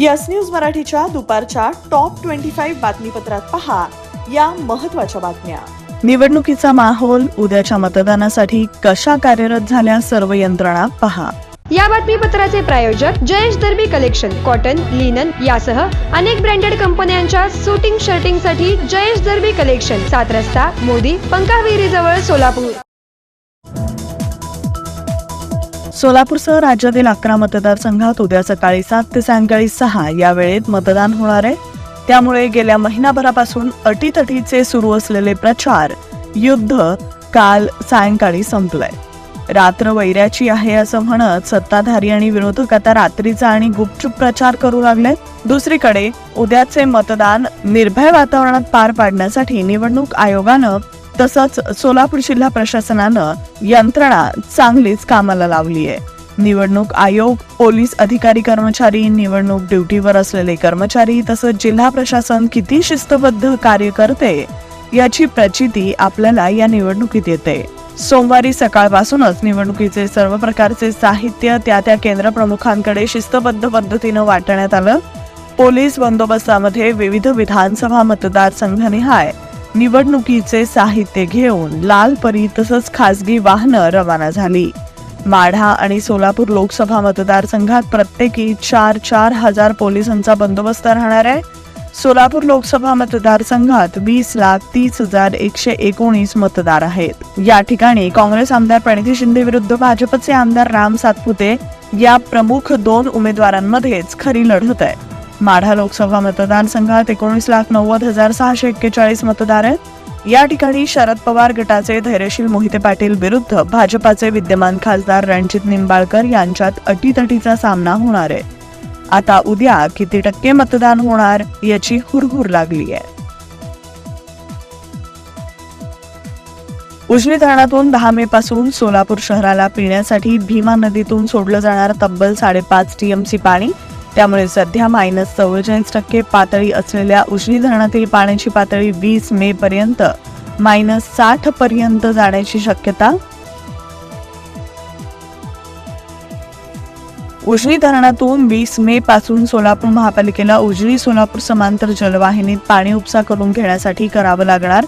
Yes news मराठीच्या दुपारच्या top twenty five बातमीपत्रात पहा या महत्त्वाच्या बातम्या. निवडणुकीचा माहोल उद्याच्या मतदानासाठी कशा कार्यरत झाल्या सर्व यंत्रणा पहा. या बातमीपत्राचे प्रायोजक Jayesh Darbi collection cotton linen यासह अनेक ब्रँडेड कंपन्यांच्या सुटिंग शर्टिंगसाठी जयेश दर्बी कलेक्शन सात रस्ता मोदी पंकाविहिरी जवळ सोलापूर. सोलापूरसह राज्यातील अकरा मतदारसंघात उद्या सकाळी सात ते सायंकाळी सहा या वेळेत मतदान होणार आहे. त्यामुळे गेल्या महिनाभरापासून अटीतटीचे सुरू असलेले प्रचार युद्ध काल सायंकाळी संपलंय. रात्र वैऱ्याची आहे असं म्हणत सत्ताधारी आणि विरोधक आता रात्रीचा आणि गुपचूप प्रचार करू लागले दुसरीकडे उद्याचे मतदान निर्भय वातावरणात पार पाडण्यासाठी निवडणूक आयोगानं तसंच सोलापूर जिल्हा प्रशासनानं यंत्रणा चांगलीच कामाला लावली आहे. निवडणूक आयोग पोलीस अधिकारी कर्मचारी निवडणूक ड्युटीवर असलेले कर्मचारी तसंच जिल्हा प्रशासन किती शिस्तबद्ध कार्य करते याची प्रचिती आपल्याला या निवडणुकीत येते. सोमवारी सकाळपासूनच निवडणुकीचे सर्व प्रकारचे साहित्य त्या त्या केंद्र प्रमुखांकडे शिस्तबद्ध पद्धतीनं वाटण्यात आलं. पोलीस बंदोबस्तामध्ये विविध विधानसभा मतदारसंघनिहाय निवडणुकीचे साहित्य घेऊन लाल परी तसंच खासगी वाहनं रवाना झाली. माढा आणि सोलापूर लोकसभा मतदारसंघात प्रत्येकी चार चार हजार पोलिसांचा बंदोबस्त राहणार आहे. सोलापूर लोकसभा मतदारसंघात वीस लाख तीस हजार एकशे एकोणीस मतदार आहेत. या ठिकाणी काँग्रेस आमदार प्रणिती शिंदे विरुद्ध भाजपचे आमदार राम सातपुते या प्रमुख दोन उमेदवारांमध्येच खरी लढत आहे. माढा लोकसभा मतदारसंघात एकोणीस लाख नव्वद हजार सहाशे एक्केचाळीस मतदार आहेत. या ठिकाणी शरद पवार गटाचे धैर्यशील मोहिते पाटील विरुद्ध भाजपाचे विद्यमान खासदार रणजित निंबाळकर यांच्यात अटीतटीचा सामना होणार आहे. आता उद्या किती टक्के मतदान होणार याची हुरहुर लागली आहे. उजनी धरणातून दहा मे पासून सोलापूर शहराला पिण्यासाठी भीमा नदीतून सोडलं जाणार तब्बल साडेपाच टीएमसी पाणी. त्यामुळे सध्या मायनस चव्वेचाळीस टक्के पातळी असलेल्या उजनी धरणातील पाण्याची पातळी वीस मे पर्यंत मायनस साठ पर्यंत जाण्याची शक्यता. उजनी धरणातून वीस मे पासून सोलापूर महापालिकेला उजनी सोलापूर समांतर जलवाहिनीत पाणी उपसा करून घेण्यासाठी करावं लागणार.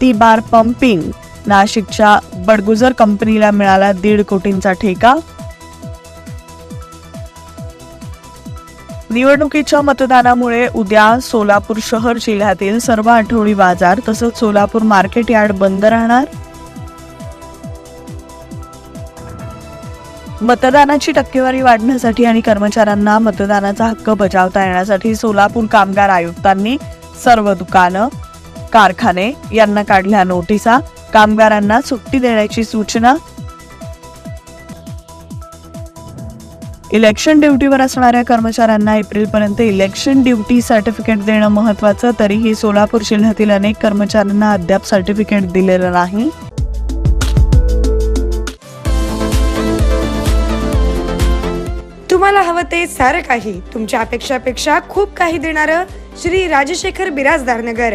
ती बार पंपिंग. नाशिकच्या बडगुजर कंपनीला मिळाला दीड कोटींचा ठेका. निवडणुकीच्या मतदानामुळे उद्या सोलापूर शहर जिल्ह्यातील सर्व आठवडी बाजार तसंच सोलापूर मार्केट यार्ड बंद राहणार? मतदानाची टक्केवारी वाढण्यासाठी आणि कर्मचाऱ्यांना मतदानाचा हक्क बजावता येण्यासाठी सोलापूर कामगार आयुक्तांनी सर्व दुकानं कारखाने यांना काढल्या नोटिसा. कामगारांना सुट्टी देण्याची सूचना इलेक्शन ड्युटीवर असणाऱ्या कर्मचाऱ्यांना एप्रिलपर्यंत इलेक्शन ड्युटी सर्टिफिकेट देणं महत्वाचं तरीही सोलापूर जिल्ह्यातील अनेक कर्मचाऱ्यांना अद्याप सर्टिफिकेट दिलेलं नाही. तुम्हाला हवं ते सारं काही. तुमच्या अपेक्षापेक्षा खूप काही देणारं श्री राजशेखर बिराजदार नगर.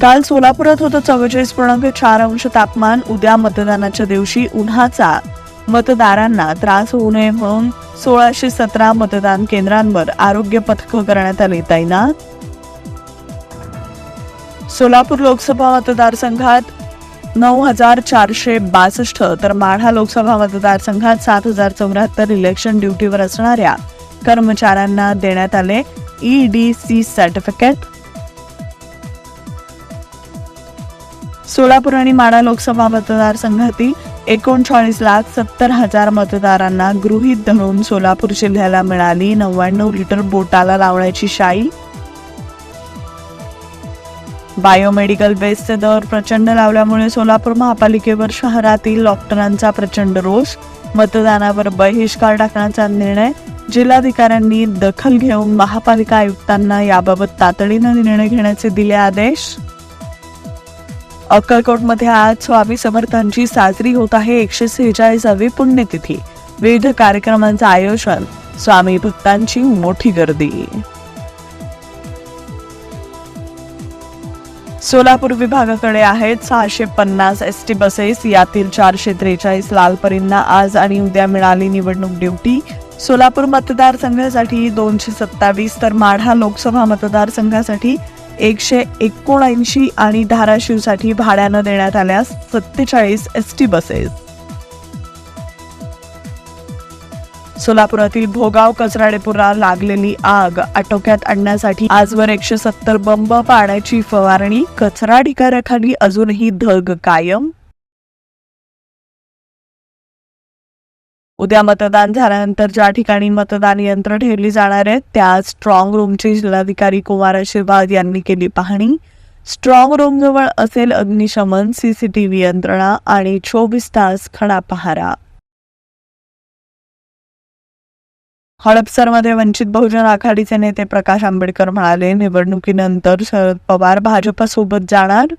काल सोलापुरात होतं चव्वेचाळीस पूर्णांक चार अंश तापमान. उद्या मतदानाच्या दिवशी उन्हाचा. मतदारांना त्रास होऊ नये म्हणून सोळाशे सतरा मतदान केंद्रांवर आरोग्य पथकं करण्यात आली तैनात. सोलापूर लोकसभा मतदारसंघात नऊ हजार चारशे बासष्ट तर माढा लोकसभा मतदारसंघात सात हजार चौऱ्याहत्तर इलेक्शन ड्युटीवर असणाऱ्या कर्मचाऱ्यांना देण्यात आले E D C certificate Solapur आणि माढा लोकसभा मतदारसंघातील एकोणचाळीस लाख सत्तर हजार मतदारांना गृहीत धरून सोलापूर जिल्ह्याला मिळाली नव्याण्णव लिटर बोटाला लावण्याची शाई. बायोमेडिकल बेसचे दर प्रचंड लावल्यामुळे सोलापूर महापालिकेवर शहरातील डॉक्टरांचा प्रचंड रोष मतदानावर बहिष्कार टाकण्याचा निर्णय जिल्हाधिकाऱ्यांनी दखल घेऊन महापालिका आयुक्तांना याबाबत तातडीनं निर्णय घेण्याचे दिले आदेश. अक्कलकोटमध्ये आज स्वामी समर्थांची साजरी होत आहे. एकशे सेहेचाळीसावी पुण्यतिथी. विविध कार्यक्रमांचं आयोजन. स्वामी भक्तांची मोठी गर्दी. सोलापूर विभागाकडे आहेत सहाशे पन्नास एस टी बसेस. यातील चारशे त्रेचाळीस लालपरींना आज आणि उद्या मिळाली निवडणूक ड्युटी. सोलापूर मतदारसंघासाठी दोनशे सत्तावीस तर माढा लोकसभा मतदारसंघासाठी एकशे एकोणऐंशी आणि धाराशिवसाठी भाड्यानं देण्यात आल्या सत्तेचाळीस एस टी बसेस. सोलापुरातील भोगाव कचराडेपुरा लागलेली आग आटोक्यात आणण्यासाठी आजवर एकशे सत्तर बंब पाण्याची फवारणी. कचरा ढिगाऱ्याखाली अजूनही धग कायम. उद्या मतदान झाल्यानंतर ज्या ठिकाणी मतदान यंत्र ठेवली जाणार आहेत त्या स्ट्रॉंग रूमची जिल्हाधिकारी कुमार आशीर्वाद यांनी केली पाहणी. स्ट्रॉंग रूम जवळ असेल अग्निशमन सीसीटीव्ही यंत्रणा आणि चोवीस तास खडा पहारा हडपसरमध्ये वंचित बहुजन आघाडीचे नेते प्रकाश आंबेडकर म्हणाले निवडणुकीनंतर शरद पवार भाजपसोबत जाणार?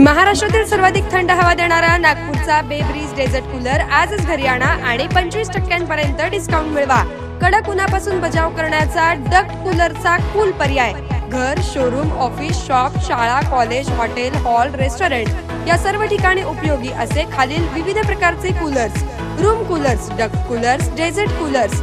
महाराष्ट्रातील सर्वाधिक थंड हवा देणारा नागपूर बे बेब्रीज डेझर्ट कूलर आजच घरी आणा आणि पंचवीस टक्क्यांपर्यंत डिस्काउंट मिळवा. कडक उन्हापासून बचाव करण्याचा डक कूलरचा कूल पर्याय. घर शोरूम ऑफिस शॉप शाळा कॉलेज हॉटेल हॉल रेस्टॉरंट या सर्व ठिकाणी उपयोगी असे खालील विविध प्रकारचे coolers. Room coolers duct coolers desert coolers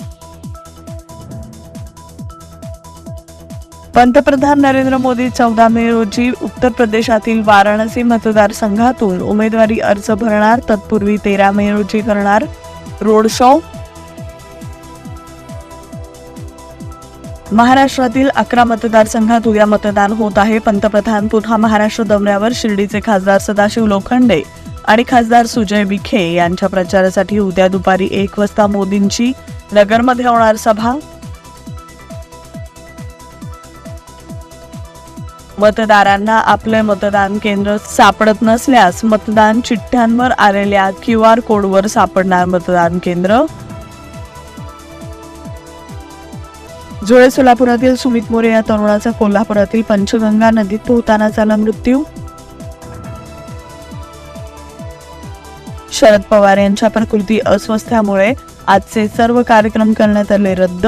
पंतप्रधान नरेंद्र मोदी चौदा मे रोजी उत्तर प्रदेशातील वाराणसी मतदारसंघातून उमेदवारी अर्ज भरणार तत्पूर्वी तेरा मे रोजी करणार रोड शो. महाराष्ट्रातील अकरा मतदारसंघात उद्या मतदान होत आहे. पंतप्रधान पुन्हा महाराष्ट्र दौऱ्यावर शिर्डीचे खासदार सदाशिव लोखंडे आणि खासदार सुजय विखे यांच्या प्रचारासाठी उद्या दुपारी एक वाजता मोदींची नगरमध्ये होणार सभा. मतदारांना आपले मतदान केंद्र सापडत नसल्यास मतदान चिठ्ठ्यांवर आलेल्या क्यू आर कोडवर सापडणार मतदान केंद्र. जुळे सोलापुरातील सुमित मोरे या तरुणाचा कोल्हापुरातील पंचगंगा नदीत पोहताना झाला मृत्यू. शरद पवार यांच्या प्रकृती अस्वस्थ्यामुळे आजचे सर्व कार्यक्रम करण्यात आले रद्द.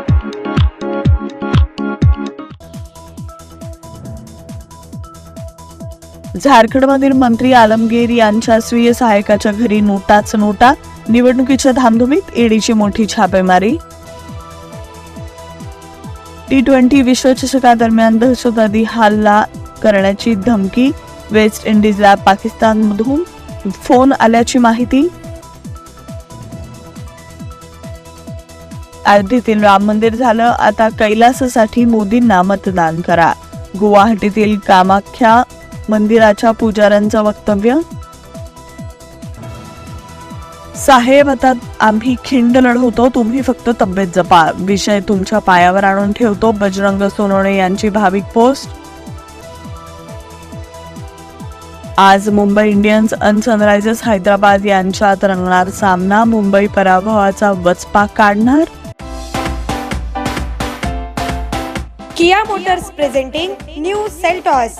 झारखंडमधील मंत्री आलमगीर यांच्या स्वीय सहायकाच्या घरी नोटाच नोटा निवडणुकीच्या धामधुमीत ईडीची मोठी छापेमारी. टी ट्वेंटी विश्वचषकादरम्यान दहशतवादी हल्ला करण्याची धमकी वेस्ट इंडिजला पाकिस्तानमधून फोन आल्याची माहिती. अयोध्येतील राम मंदिर झालं आता कैलासासाठी मोदींना मतदान करा. गुवाहाटीतील कामाख्या मंदिराच्या पुजाऱ्यांचं वक्तव्य? साहेब आता आम्ही खिंड लढवतो तुम्ही फक्त तब्येत जपा. विषय तुमच्या पायावर आणून ठेवतो बजरंग सोनवणे यांची भाविक पोस्ट. आज मुंबई इंडियन्स आणि सनरायझर्स हैदराबाद यांच्यात रंगणार सामना. मुंबई पराभवाचा वचपा काढणार? Kia Motors presenting new Seltos.